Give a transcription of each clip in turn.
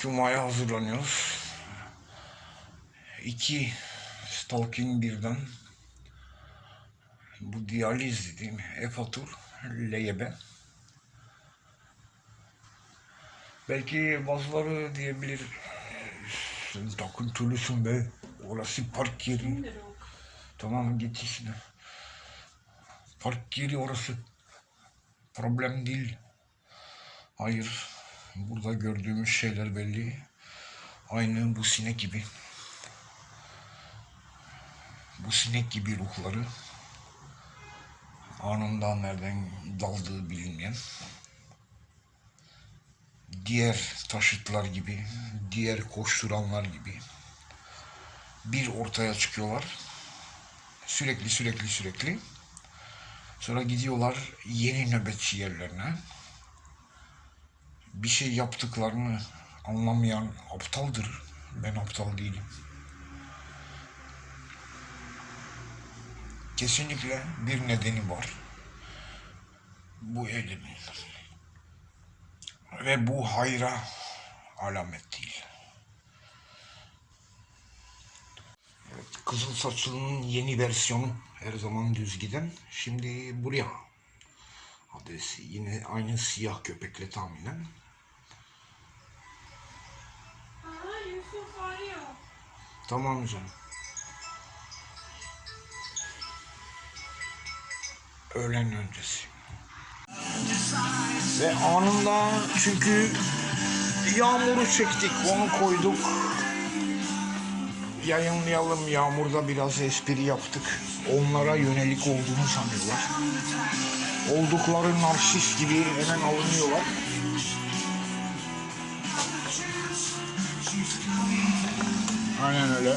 Cuma'ya hazırlanıyoruz. İki stalking birden. Bu diyaliz dediğim efatur, leyebe. Belki bazıları diyebilir sen takıntılısın be. Orası park yeri. Tamam git işine. Park yeri orası. Problem değil. Hayır. Burada gördüğümüz şeyler belli. Aynı bu sinek gibi. Bu sinek gibi ruhları anında nereden daldığı bilinmeyen diğer taşıtlar gibi, diğer koşturanlar gibi bir ortaya çıkıyorlar. Sürekli sürekli sürekli. Sonra gidiyorlar yeni nöbetçi yerlerine. Bir şey yaptıklarını anlamayan aptaldır. Ben aptal değilim. Kesinlikle bir nedeni var. Bu eylemi. Ve bu hayra alamet değil. Evet, Kızıl Saçlı'nın yeni versiyonu her zaman düz giden. Şimdi buraya. Adresi yine aynı siyah köpekle tahminen. Tamam canım. Öğlen öncesi. Ve anında çünkü yağmuru çektik, onu koyduk. Yayınlayalım yağmurda biraz espri yaptık. Onlara yönelik olduğunu sanıyorlar. Oldukları narsist gibi hemen alınıyorlar. Aynen öyle.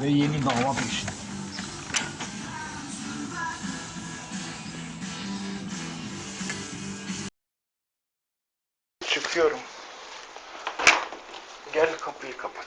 Ve yeni dava peşinde. Çıkıyorum. Gel kapıyı kapat.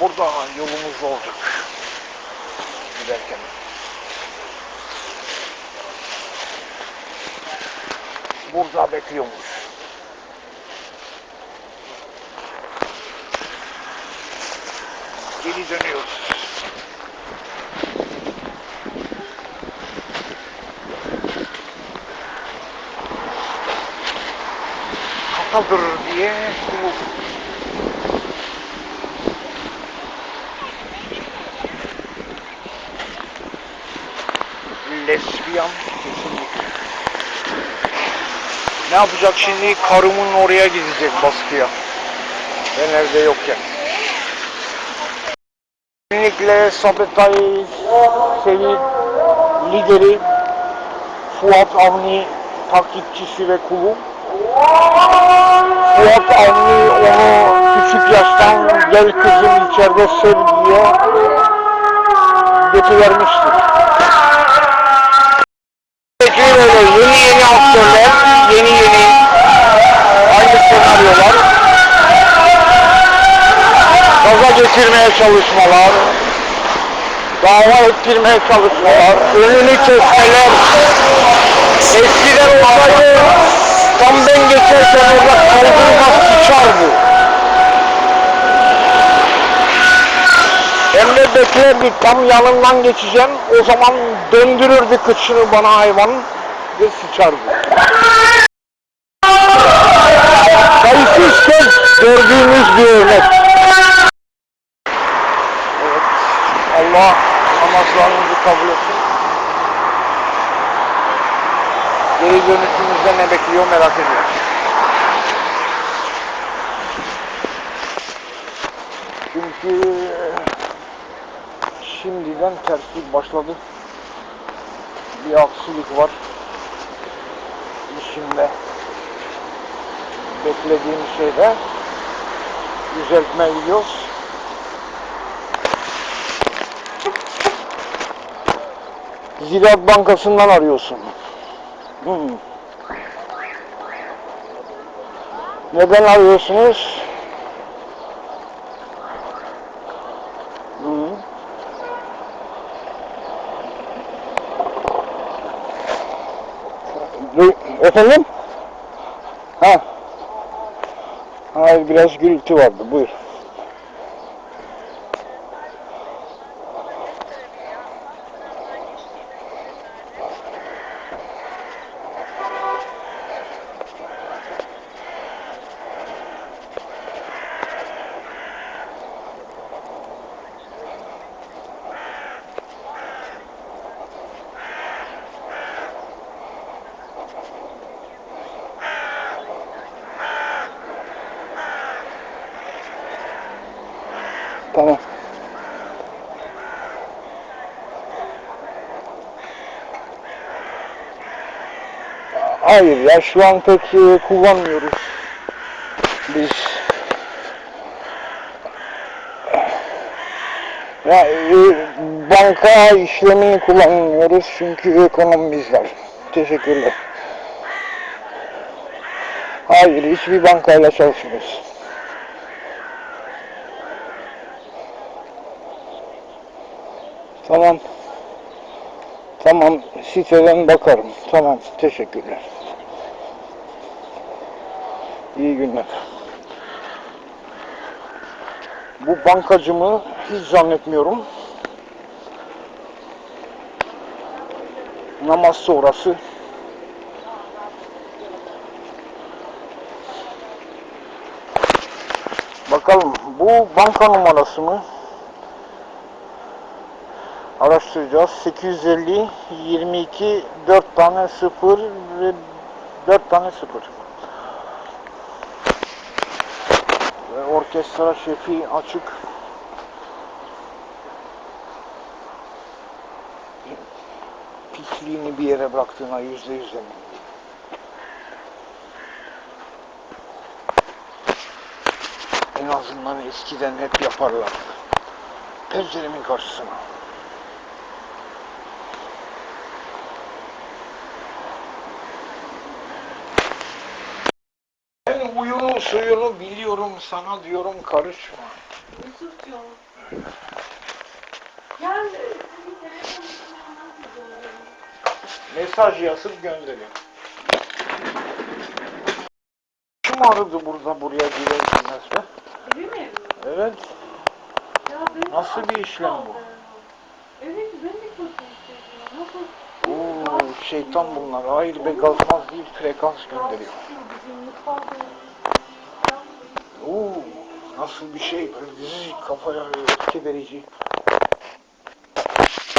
Burada yolumuz olacak. Giderken. Burada bekliyormuş. Geri dönüyoruz. Katadır diye bu lesbiyan kesinlikle. Ne yapacak şimdi? Karımın oraya gidecek baskıya. Ben evde yokken. Kesinlikle Sabetay Seyit lideri Fuat Avni takipçisi ve kulu. Fuat Avni onu küçük yaştan gel kızım içeride sev diye götürvermiştir. Böyle yeni yeni aktörler, yeni yeni aynı senaryolar, gaza getirmeye çalışmalar, dava ettirmeye çalışmalar, önünü kesmeler. Eskiden olsaydı tam ben geçerken orada kaldırmaz sıçar bu. Hem de bekle bir tam yanından geçeceğim. O zaman döndürürdü kıçını bana hayvan ve sıçardı. Sayısız kez gördüğümüz bir örnek. Evet. Allah namazlarınızı kabul etsin. Geri dönüşümüzde ne bekliyor merak ediyorum. Çünkü şimdiden tertip başladı. Bir aksilik var. İşimde beklediğim şeyde düzeltme gidiyoruz. Ziraat Bankası'ndan arıyorsun. Hmm. Neden arıyorsunuz? Efendim? Ha. Hayır biraz gürültü vardı. Buyur. Tamam. Hayır ya şu an pek e, kullanmıyoruz. Biz ya, e, banka işlemini kullanmıyoruz çünkü ekonomimiz var. Teşekkürler. Hayır hiçbir bankayla çalışmıyoruz. Tamam. Tamam, siteden bakarım. Tamam, teşekkürler. İyi günler. Bu bankacımı hiç zannetmiyorum. Namaz sonrası Bakalım bu banka numarası mı? Araştıracağız. 850 22 4 tane 0 ve 4 tane 0. Ve orkestra şefi açık. Pisliğini bir yere bıraktığına yüzde yüz eminim. En azından eskiden hep yaparlar. Penceremin karşısına. Ben uyunu suyunu biliyorum sana diyorum karışma. Telefon üstünden gidiyorum. Mesaj yazıp gönderin. Kim aradı burada buraya girer girmez be? Mi? Evet. Ya Nasıl bir işlem bu? Evet ben de çok hissediyorum. Nasıl? Oo, şeytan bunlar. Hayır be gazmaz değil frekans gönderiyor. Bizim mutfakta. Oo, nasıl bir şey böyle bizi kafaya etki verici.